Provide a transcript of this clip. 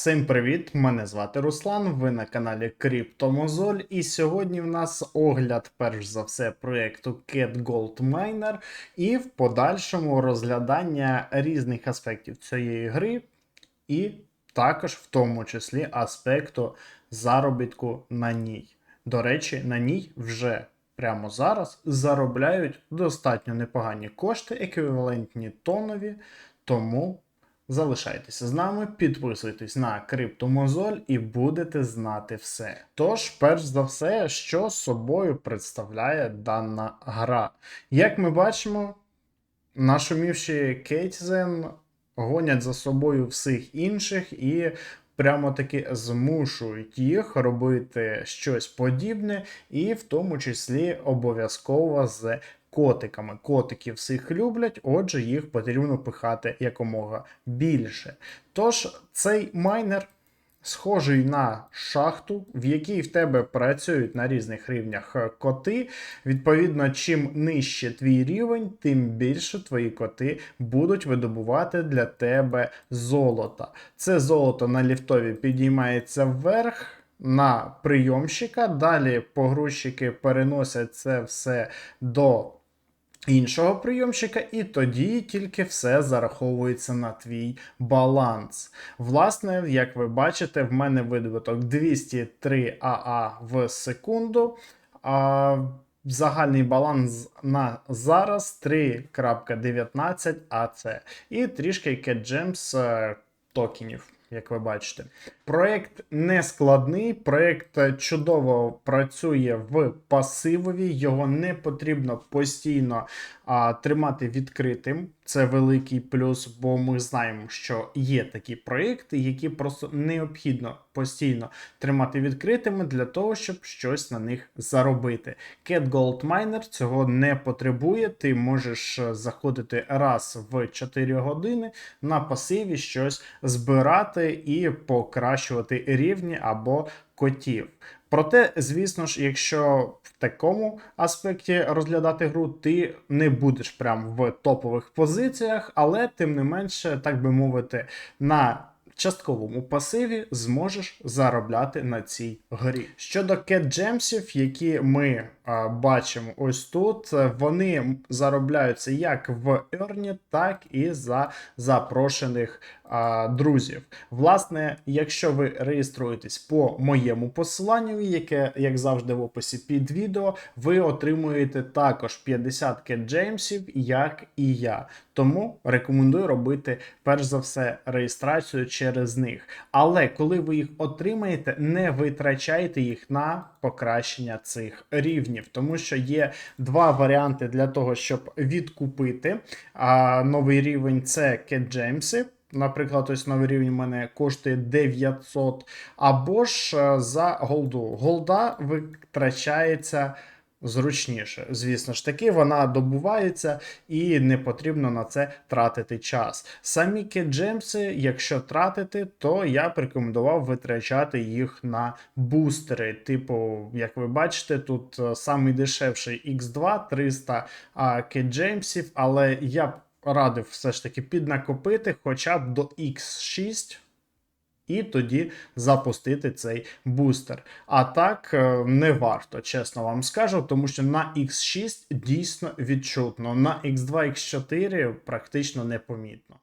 Всім привіт! Мене звати Руслан. Ви на каналі Криптомозоль. І сьогодні в нас огляд, перш за все, проєкту Cat Gold Miner і в подальшому розглядання різних аспектів цієї гри, і також в тому числі аспекту заробітку на ній. До речі, на ній вже прямо зараз заробляють достатньо непогані кошти, еквівалентні тонові. Тому залишайтеся з нами, підписуйтесь на Криптомозоль і будете знати все. Тож, перш за все, що собою представляє дана гра. Як ми бачимо, нашумівші Кейтзен гонять за собою всіх інших і. Прямо таки змушують їх робити щось подібне, і в тому числі обов'язково з котиками. Котики всіх люблять, отже, їх потрібно пихати якомога більше. Тож цей майнер схожий на шахту, в якій в тебе працюють на різних рівнях е, коти. Відповідно, чим нижче твій рівень, тим більше твої коти будуть видобувати для тебе золото. Це золото на ліфтові підіймається вверх. На прийомщика, далі погрузчики переносять це все до іншого прийомщика, і тоді тільки все зараховується на твій баланс. Власне, як ви бачите, в мене видобуток 203 АА в секунду. А Загальний баланс на зараз 3.19 АЦ. І трішки е, токенів, як ви бачите. Проєкт не складний, проєкт чудово працює в пасивові, його не потрібно постійно а, тримати відкритим. Це великий плюс, бо ми знаємо, що є такі проєкти, які просто необхідно постійно тримати відкритими для того, щоб щось на них заробити. Cat Gold Miner цього не потребує. Ти можеш заходити раз в 4 години на пасиві щось збирати і покращувати рівні або котів. Проте, звісно ж, якщо в такому аспекті розглядати гру, ти не будеш прям в топових позиціях, але тим не менше, так би мовити, на частковому пасиві зможеш заробляти на цій грі. Щодо кетджемсів, які ми а, бачимо ось тут, вони заробляються як в Ерні, так і за запрошених а, друзів. Власне, якщо ви реєструєтесь по моєму посиланню, яке, як завжди, в описі під відео, ви отримуєте також 50 кетджемсів, як і я. Тому рекомендую робити перш за все реєстрацію через них. Але коли ви їх отримаєте, не витрачайте їх на покращення цих рівнів, тому що є два варіанти для того, щоб відкупити а, новий рівень це кетджемси. Наприклад, ось новий рівень у мене коштує 900, або ж е, за голду. Голда витрачається зручніше. Звісно ж таки, вона добувається і не потрібно на це тратити час. Самі кетджемси, якщо тратити, то я б рекомендував витрачати їх на бустери. Типу, як ви бачите, тут е, самий дешевший X2 300 кетджемсів, але я б радив все ж таки піднакопити хоча б до X6. І тоді запустити цей бустер. А так е, не варто, чесно вам скажу, тому що на X6 дійсно відчутно, на X2, X4 практично непомітно.